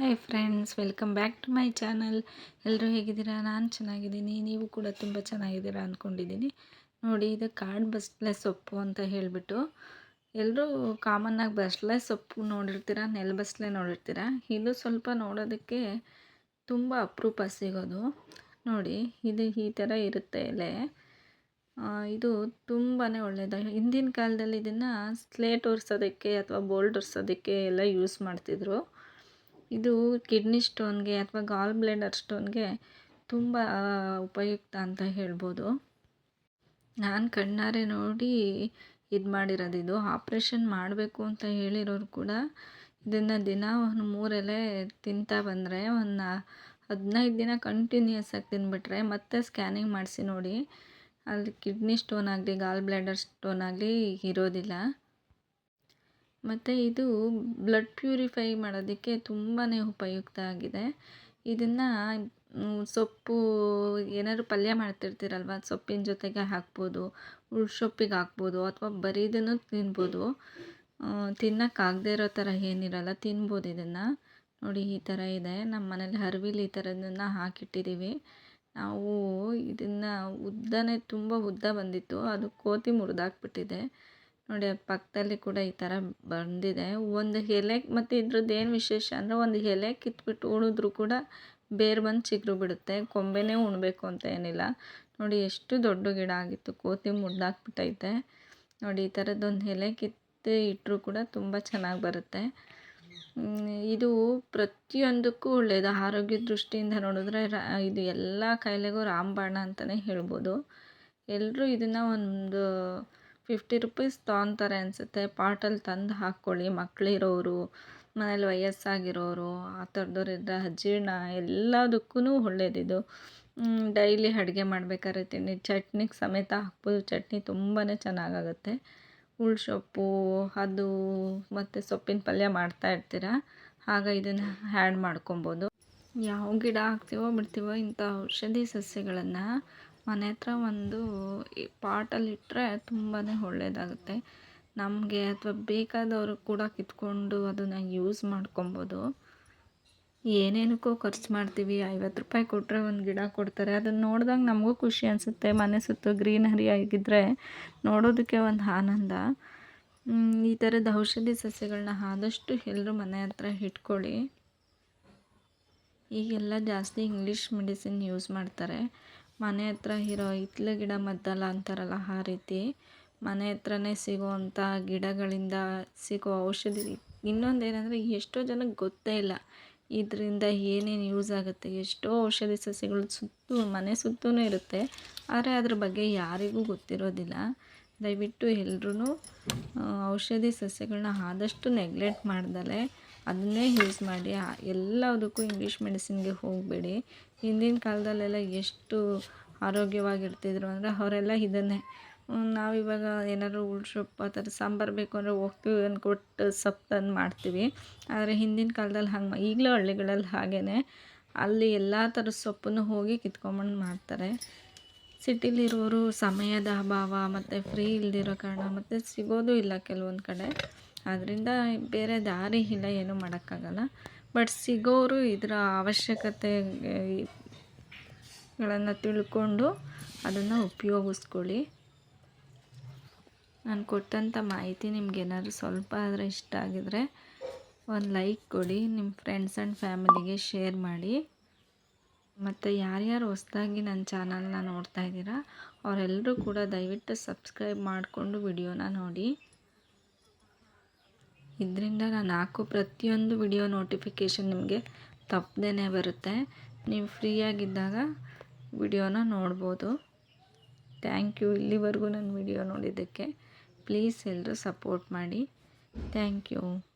Hi friends welcome back to my channel ಎಲ್ಲರೂ ಹೇಗಿದ್ದೀರಾ? ನಾನು ಚೆನ್ನಾಗಿದ್ದೀನಿ. ನೀವು ಕೂಡ ತುಂಬ ಚೆನ್ನಾಗಿದ್ದೀರಾ ಅಂದ್ಕೊಂಡಿದ್ದೀನಿ ನೋಡಿ, ಇದು ಕಾಡು ಬಸ್ಲೆ ಸೊಪ್ಪು ಅಂತ ಹೇಳಿಬಿಟ್ಟು ಎಲ್ಲರೂ ಕಾಮನ್ನಾಗಿ ಬಸ್ಲೆ ಸೊಪ್ಪು ನೋಡಿರ್ತೀರ? ನೆಲಬಸ್ಲೆ ನೋಡಿರ್ತೀರಾ? ಇದು ಸ್ವಲ್ಪ ನೋಡೋದಕ್ಕೆ ತುಂಬ ಅಪರೂಪ ಸಿಗೋದು. ನೋಡಿ, ಇದು ಈ ಥರ ಇರುತ್ತೆ ಎಲೆ. ಇದು ತುಂಬಾ ಒಳ್ಳೆಯದು ಹಿಂದಿನ ಕಾಲದಲ್ಲಿ ಇದನ್ನು ಸ್ಲೇಟ್ ಒರೆಸೋದಕ್ಕೆ ಅಥವಾ ಬೋಲ್ಡ್ ಒರೆಸೋದಕ್ಕೆ ಎಲ್ಲ ಯೂಸ್ ಮಾಡ್ತಿದ್ರು. ಇದು ಕಿಡ್ನಿ ಸ್ಟೋನ್ಗೆ ಅಥವಾ ಗಾಲ್ ಬ್ಲೆಡರ್ ಸ್ಟೋನ್ಗೆ ತುಂಬ ಉಪಯುಕ್ತ ಅಂತ ಹೇಳ್ಬೋದು. ನಾನು ಕಣ್ಣಾರೆ ನೋಡಿ ಇದು ಮಾಡಿರೋದು. ಇದು ಆಪ್ರೇಷನ್ ಮಾಡಬೇಕು ಅಂತ ಹೇಳಿರೋರು ಕೂಡ ಇದನ್ನು ದಿನ ಒಂದು ಮೂರೆಲೆ ತಿಂತಾ ಬಂದರೆ ಒಂದು ಹದಿನೈದು ದಿನ ಕಂಟಿನ್ಯೂಸ್ ಆಗಿ ತಿಂದುಬಿಟ್ರೆ ಮತ್ತೆ ಸ್ಕ್ಯಾನಿಂಗ್ ಮಾಡಿಸಿ ನೋಡಿ. ಅಲ್ಲಿ ಕಿಡ್ನಿ ಸ್ಟೋನ್ ಆಗಲಿ ಗಾಲ್ ಬ್ಲ್ಯಾಡರ್ ಸ್ಟೋನ್ ಆಗಲಿ ಇರೋದಿಲ್ಲ. ಮತ್ತು ಇದು ಬ್ಲಡ್ ಪ್ಯೂರಿಫೈ ಮಾಡೋದಕ್ಕೆ ತುಂಬಾ ಉಪಯುಕ್ತ ಆಗಿದೆ. ಇದನ್ನು ಸೊಪ್ಪು ಏನಾದ್ರು ಪಲ್ಯ ಮಾಡ್ತಿರ್ತೀರಲ್ವ, ಸೊಪ್ಪಿನ ಜೊತೆಗೆ ಹಾಕ್ಬೋದು, ಉಳ್ಸೊಪ್ಪಿಗೆ ಹಾಕ್ಬೋದು, ಅಥವಾ ಬರೀದನ್ನು ತಿನ್ಬೋದು. ತಿನ್ನೋಕ್ಕಾಗದೇ ಇರೋ ಥರ ಏನಿರಲ್ಲ, ತಿನ್ಬೋದು ಇದನ್ನು. ನೋಡಿ, ಈ ಥರ ಇದೆ. ನಮ್ಮ ಮನೇಲಿ ಹರಿವಿಲಿ ಈ ಥರದನ್ನು ಹಾಕಿಟ್ಟಿದ್ದೀವಿ ನಾವು ಇದನ್ನು ಉದ್ದನೇ ತುಂಬ ಉದ್ದ ಬಂದಿತ್ತು. ಅದು ಕೋತಿ ಮುರಿದಾಕ್ಬಿಟ್ಟಿದೆ. ನೋಡಿ, ಪಕ್ಕದಲ್ಲಿ ಕೂಡ ಈ ಥರ ಬಂದಿದೆ. ಒಂದು ಎಲೆ ಮತ್ತು ಇದ್ರದ್ದು ಏನು ವಿಶೇಷ ಅಂದರೆ, ಒಂದು ಎಲೆ ಕಿತ್ಬಿಟ್ಟು ಉಳಿದ್ರು ಕೂಡ ಬೇರು ಬಂದು ಚಿಗುರು ಬಿಡುತ್ತೆ. ಕೊಂಬೆನೇ ಉಣಬೇಕು ಅಂತ ಏನಿಲ್ಲ. ನೋಡಿ, ಎಷ್ಟು ದೊಡ್ಡ ಗಿಡ ಆಗಿತ್ತು. ಕೋತಿ ಮುಡ್ದಾಕ್ಬಿಟ್ಟೈತೆ ನೋಡಿ, ಈ ಥರದ್ದೊಂದು ಎಲೆ ಕಿತ್ತು ಇಟ್ಟರೂ ಕೂಡ ತುಂಬ ಚೆನ್ನಾಗಿ ಬರುತ್ತೆ. ಇದು ಪ್ರತಿಯೊಂದಕ್ಕೂ ಒಳ್ಳೆಯದು ಆರೋಗ್ಯ ದೃಷ್ಟಿಯಿಂದ ನೋಡಿದ್ರೆ ಇದು ಎಲ್ಲ ಕಾಯಿಲೆಗೂ ರಾಮಬಾಣ ಅಂತಲೇ ಹೇಳ್ಬೋದು. ಎಲ್ಲರೂ ಇದನ್ನು ಒಂದು ಫಿಫ್ಟಿ ರುಪೀಸ್ ತೊಗೊತಾರೆ ಅನಿಸುತ್ತೆ. ಪಾಟಲ್ಲಿ ತಂದು ಹಾಕ್ಕೊಳ್ಳಿ ಮಕ್ಕಳಿರೋರು ಮನೇಲಿ ವಯಸ್ಸಾಗಿರೋರು, ಆ ಥರದವ್ರಿದ್ರೆ ಅಜೀರ್ಣ ಎಲ್ಲದಕ್ಕೂ ಒಳ್ಳೇದಿದು. ಡೈಲಿ ಅಡುಗೆ ಮಾಡ್ಬೇಕಾದ್ರೆ ತಿನ್ನಿ. ಚಟ್ನಿಗೆ ಸಮೇತ ಹಾಕ್ಬೋದು. ಚಟ್ನಿ ತುಂಬಾ ಚೆನ್ನಾಗಾಗುತ್ತೆ. ಉಳ್ಸೊಪ್ಪು ಅದು ಮತ್ತು ಸೊಪ್ಪಿನ ಪಲ್ಯ ಮಾಡ್ತಾ ಇರ್ತೀರ, ಆಗ ಇದನ್ನು ಹ್ಯಾಡ್ ಮಾಡ್ಕೊಬೋದು. ಯಾವ ಗಿಡ ಹಾಕ್ತೀವೋ, ಬಿಡ್ತೀವೋ ಇಂಥ ಔಷಧಿ ಸಸ್ಯಗಳನ್ನು ಮನೆ ಹತ್ರ ಒಂದು ಪಾಟಲ್ಲಿಟ್ಟರೆ ತುಂಬಾ ಒಳ್ಳೆಯದಾಗುತ್ತೆ ನಮಗೆ ಅಥವಾ ಬೇಕಾದವರು ಕೂಡ ಕಿತ್ಕೊಂಡು ಅದನ್ನು ಯೂಸ್ ಮಾಡ್ಕೊಬೋದು. ಏನೇನಕ್ಕೋ ಖರ್ಚು ಮಾಡ್ತೀವಿ, ಐವತ್ತು ರೂಪಾಯಿ ಕೊಟ್ಟರೆ ಒಂದು ಗಿಡ ಕೊಡ್ತಾರೆ. ಅದನ್ನು ನೋಡಿದಾಗ ನಮಗೂ ಖುಷಿ ಅನಿಸುತ್ತೆ. ಮನೆ ಸುತ್ತ ಗ್ರೀನರಿ ಆಗಿದ್ದರೆ ನೋಡೋದಕ್ಕೆ ಒಂದು ಆನಂದ. ಈ ಥರದ ಔಷಧಿ ಸಸ್ಯಗಳನ್ನ ಆದಷ್ಟು ಎಲ್ಲರೂ ಮನೆ ಹತ್ರ ಇಟ್ಕೊಳ್ಳಿ. ಈಗೆಲ್ಲ ಜಾಸ್ತಿ ಇಂಗ್ಲೀಷ್ ಮೆಡಿಸಿನ್ ಯೂಸ್ ಮಾಡ್ತಾರೆ. ಮನೆ ಹತ್ರ ಇರೋ ಹಿತ್ಲು ಗಿಡ ಮದ್ದಲ್ಲ ಅಂತಾರಲ್ಲ ಆ ರೀತಿ ಮನೆ ಹತ್ರನೇ ಸಿಗೋವಂಥ ಗಿಡಗಳಿಂದ ಸಿಗೋ ಔಷಧಿ. ಇನ್ನೊಂದು ಏನಂದರೆ ಎಷ್ಟೋ ಜನಕ್ಕೆ ಗೊತ್ತೇ ಇಲ್ಲ ಇದರಿಂದ ಏನೇನು ಯೂಸ್ ಆಗುತ್ತೆ. ಎಷ್ಟೋ ಔಷಧಿ ಸಸ್ಯಗಳು ಸುತ್ತು, ಮನೆ ಸುತ್ತೂ ಇರುತ್ತೆ. ಆದರೆ ಅದ್ರ ಬಗ್ಗೆ ಯಾರಿಗೂ ಗೊತ್ತಿರೋದಿಲ್ಲ. ದಯವಿಟ್ಟು ಎಲ್ರೂ ಔಷಧಿ ಸಸ್ಯಗಳನ್ನ ಆದಷ್ಟು ನೆಗ್ಲೆಕ್ಟ್ ಮಾಡ್ದಲೆ ಅದನ್ನೇ ಯೂಸ್ ಮಾಡಿ ಎಲ್ಲದಕ್ಕೂ ಇಂಗ್ಲೀಷ್ ಮೆಡಿಸಿನ್ಗೆ ಹೋಗಬೇಡಿ. ಹಿಂದಿನ ಕಾಲದಲ್ಲೆಲ್ಲ ಎಷ್ಟು ಆರೋಗ್ಯವಾಗಿರ್ತಿದ್ರು ಅಂದರೆ ಅವರೆಲ್ಲ ಇದನ್ನೇ ನಾವಿವಾಗ ಏನಾದ್ರು ಉಳ್ಸೊಪ್ಪು, ಆ ಥರ ಸಾಂಬಾರು ಬೇಕು ಅಂದರೆ ಹೋಗ್ತೀವಿ ಅಂದ್ಕೊಟ್ಟು ಸೊಪ್ಪು ತಂದು ಮಾಡ್ತೀವಿ. ಆದರೆ ಹಿಂದಿನ ಕಾಲದಲ್ಲಿ ಹಂಗೆ ಈಗಲೂ ಹಳ್ಳಿಗಳಲ್ಲಿ ಹಾಗೇ ಅಲ್ಲಿ ಎಲ್ಲ ಥರದ ಸೊಪ್ಪನ್ನು ಹೋಗಿ ಕಿತ್ಕೊಂಬಂದು ಮಾಡ್ತಾರೆ. ಸಿಟಿಲಿರೋರು ಸಮಯದ ಅಭಾವ, ಮತ್ತು ಫ್ರೀ ಇಲ್ದಿರೋ ಕಾರಣ, ಮತ್ತು ಸಿಗೋದು ಇಲ್ಲ ಕೆಲವೊಂದು ಕಡೆ. ಅದರಿಂದ ಬೇರೆ ದಾರಿ ಇಲ್ಲ, ಏನೂ ಮಾಡೋಕ್ಕಾಗಲ್ಲ. ಬಟ್ ಸಿಗೋರು ಇದರ ಅವಶ್ಯಕತೆಗಳನ್ನು ತಿಳ್ಕೊಂಡು ಅದನ್ನು ಉಪಯೋಗಿಸ್ಕೊಳ್ಳಿ. ನಾನು ಕೊಟ್ಟಂಥ ಮಾಹಿತಿ ನಿಮ್ಗೇನಾದ್ರು ಸ್ವಲ್ಪ ಆದರೆ ಇಷ್ಟ ಆಗಿದರೆ ಒಂದು ಲೈಕ್ ಕೊಡಿ ನಿಮ್ಮ ಫ್ರೆಂಡ್ಸ್ ಆ್ಯಂಡ್ ಫ್ಯಾಮಿಲಿಗೆ ಶೇರ್ ಮಾಡಿ. ಮತ್ತು ಯಾರ್ಯಾರು ಹೊಸ್ದಾಗಿ ನನ್ನ ಚಾನಲ್ನ ನೋಡ್ತಾ ಇದ್ದೀರಾ ಅವರೆಲ್ಲರೂ ಕೂಡ ದಯವಿಟ್ಟು ಸಬ್ಸ್ಕ್ರೈಬ್ ಮಾಡಿಕೊಂಡು ವಿಡಿಯೋನ ನೋಡಿ. ಇದರಿಂದ ನಾನು ಹಾಕೋ ಪ್ರತಿಯೊಂದು ವಿಡಿಯೋ ನೋಟಿಫಿಕೇಷನ್ ನಿಮಗೆ ತಪ್ಪದೇ ಬರುತ್ತೆ. ನೀವು ಫ್ರೀಯಾಗಿದ್ದಾಗ ವಿಡಿಯೋನ ನೋಡ್ಬೋದು. Thank you. ಇಲ್ಲಿವರೆಗೂ ನನ್ನ ವಿಡಿಯೋ ನೋಡಿದ್ದಕ್ಕೆ ಪ್ಲೀಸ್ ಎಲ್ಲರೂ ಸಪೋರ್ಟ್ ಮಾಡಿ. Thank you.